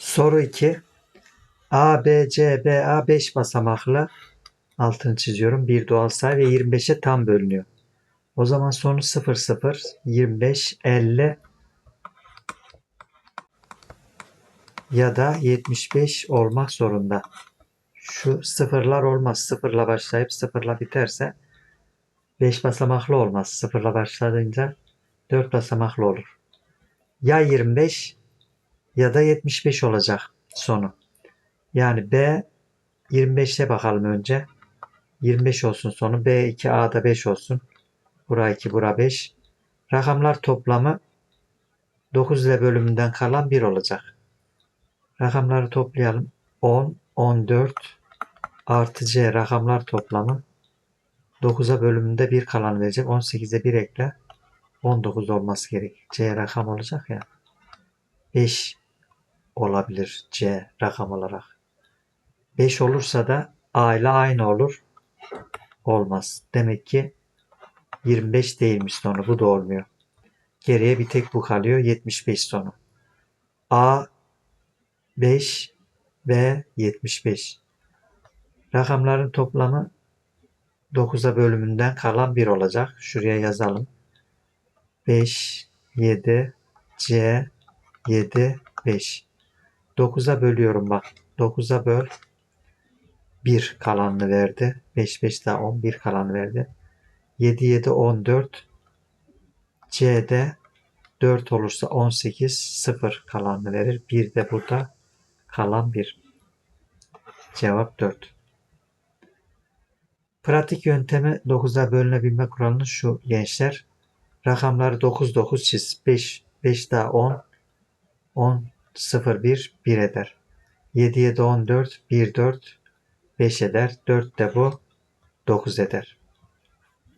Soru 2. A, B, C, B, A 5 basamaklı altını çiziyorum. Bir doğal sayı ve 25'e tam bölünüyor. O zaman sonu 0, 0, 25, 50 ya da 75 olmak zorunda. Şu sıfırlar olmaz. Sıfırla başlayıp sıfırla biterse 5 basamaklı olmaz. Sıfırla başladığında 4 basamaklı olur. Ya 25 ya da 75 olacak sonu. Yani B 25'e bakalım önce. 25 olsun sonu. B2 A'da 5 olsun. Bura 2 bura 5. Rakamlar toplamı 9 ile bölümünden kalan 1 olacak. Rakamları toplayalım. 10, 14 artı C rakamlar toplamı 9'a bölümünde 1 kalan verecek. 18'e 1 ekle. 19 olması gerek. C rakam olacak ya. 5 olabilir C rakam olarak. 5 olursa da A ile aynı olur. Olmaz. Demek ki 25 değilmiş sonu. Bu da olmuyor. Geriye bir tek bu kalıyor. 75 sonu. A 5 B 75. Rakamların toplamı 9'a bölümünden kalan 1 olacak. Şuraya yazalım. 5 7 C 7 5. 9'a bölüyorum bak. 9'a böl. 1 kalanını verdi. 5 5 daha 10 1 kalanı verdi. 7 7 14. C'de 4 olursa 18 0 kalanını verir. 1 de burada kalan 1. Cevap 4. Pratik yöntemi 9'a bölünebilme kuralını şu gençler. Rakamları 9 9 çiz. 5 5 daha 10 10 0 1 1 eder. 7 7 14 1 4 5 eder. 4 de bu 9 eder.